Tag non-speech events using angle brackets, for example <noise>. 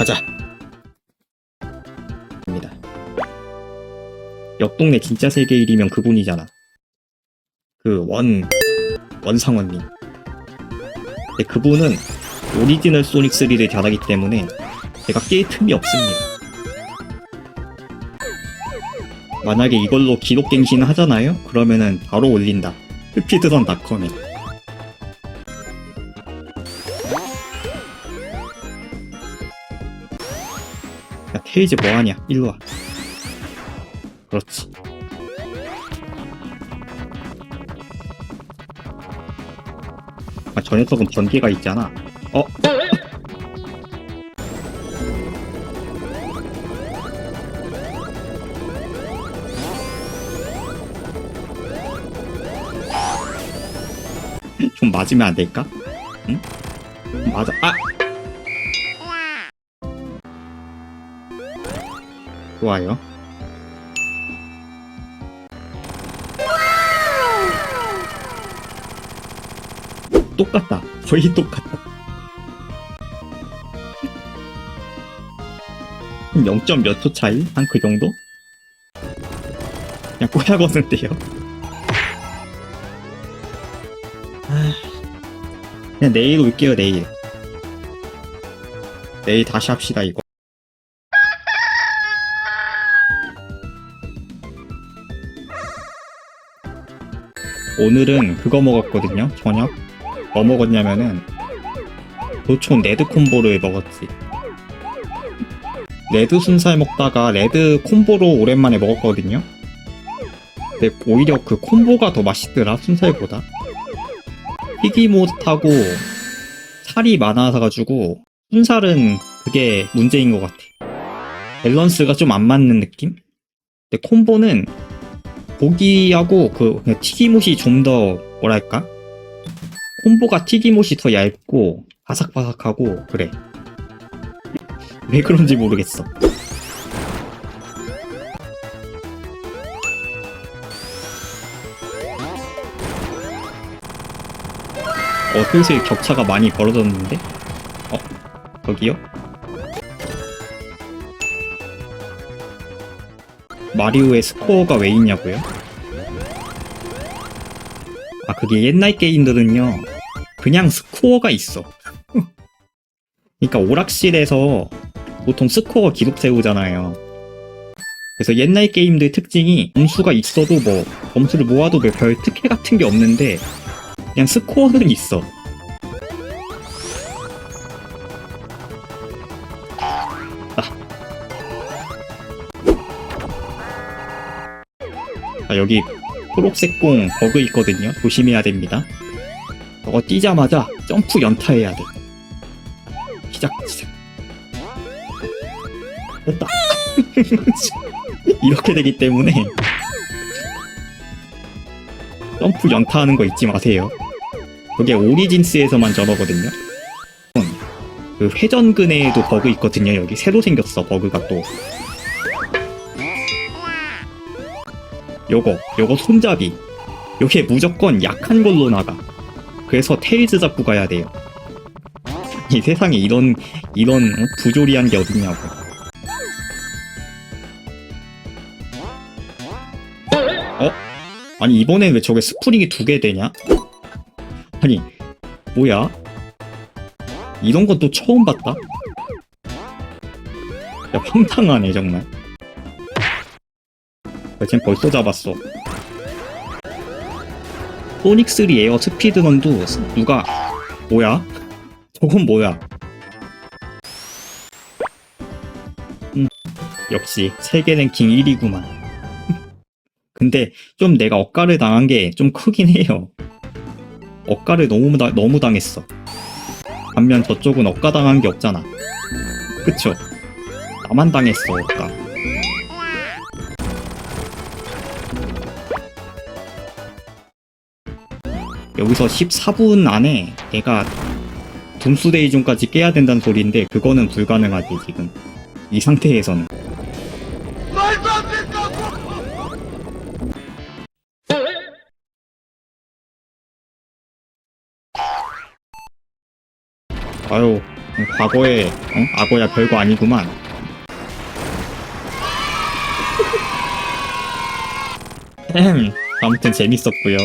가자. 입니다. 옆 동네 진짜 세계 1위면 그분이잖아. 그 원, 원상원님. 근데 그분은 오리지널 소닉 3를 잘하기 때문에 제가 깰 틈이 없습니다. 만약에 이걸로 기록 갱신 하잖아요? 그러면은 바로 올린다. 스피드런닷컴에. 야, 테이즈 뭐하냐? 일로와. 그렇지. 아, 저 녀석은 번개가 있잖아. 어? 좀 맞으면 안 될까? 응? 맞아. 아! 좋아요. 똑같다. 거의 똑같다. 0. 몇 초 차이? 한 그 정도? 그냥 꼬야거는데요. 아, 그냥 내일 올게요, 내일. 내일 다시 합시다, 이거. 오늘은 그거 먹었거든요, 저녁. 뭐 먹었냐면은, 도촌 레드 콤보를 먹었지. 레드 순살 먹다가 레드 콤보로 오랜만에 먹었거든요. 근데 오히려 그 콤보가 더 맛있더라, 순살보다. 튀기못하고 살이 많아서 가지고 순살은 그게 문제인 것 같아. 밸런스가 좀 안 맞는 느낌? 근데 콤보는 고기하고 그 튀김옷이 좀 더 뭐랄까? 콤보가 튀김옷이 더 얇고 바삭바삭하고 그래. 왜 그런지 모르겠어. 어, 슬슬 격차가 많이 벌어졌는데? 어, 저기요? 마리오의 스코어가 왜 있냐고요? 아, 그게 옛날 게임들은요, 그냥 스코어가 있어. <laughs> 그러니까 오락실에서 보통 스코어 기록 세우잖아요. 그래서 옛날 게임들 특징이 점수가 있어도 뭐 점수를 모아도 뭐별 특혜 같은 게 없는데 그냥 스코어는 있어. 자, 여기 초록색 공 버그 있거든요. 조심해야 됩니다. 저거 뛰자마자 점프 연타해야 돼. 시작, 시작. 됐다. <laughs> 이렇게 되기 때문에 점프 연타하는 거 잊지 마세요. 그게 오리진스에서만 저러거든요. 그 회전근에도 버그 있거든요. 여기 새로 생겼어 버그가 또. 요거 요거 손잡이. 요게 무조건 약한 걸로 나가. 그래서 테이즈 잡고 가야 돼요. 이 세상에 이런 이런 어? 부조리한 게 어딨냐고. 어? 아니 이번엔 왜 저게 스프링이 두 개 되냐? 아니 뭐야? 이런 건 또 처음 봤다. 야 황당하네 정말. 야, 쟨 벌써 잡았어. 소닉3 에어 스피드런도 누가 뭐야? <laughs> 저건 뭐야? 음, 역시 세계 랭킹 1위구만. <laughs> 근데 좀 내가 억가를 당한 게 좀 크긴 해요. 억가를 너무 다- 너무 당했어. 반면 저쪽은 억가 당한 게 없잖아. 그쵸? 나만 당했어 억가. 여기서 14분 안에 내가 둠스데이 존까지 깨야 된다는 소리인데 그거는 불가능하지 지금 이 상태에서는 아유 음, 과거에 어? 악어야 별거 아니구만. 음, <laughs> 아무튼 재밌었고요.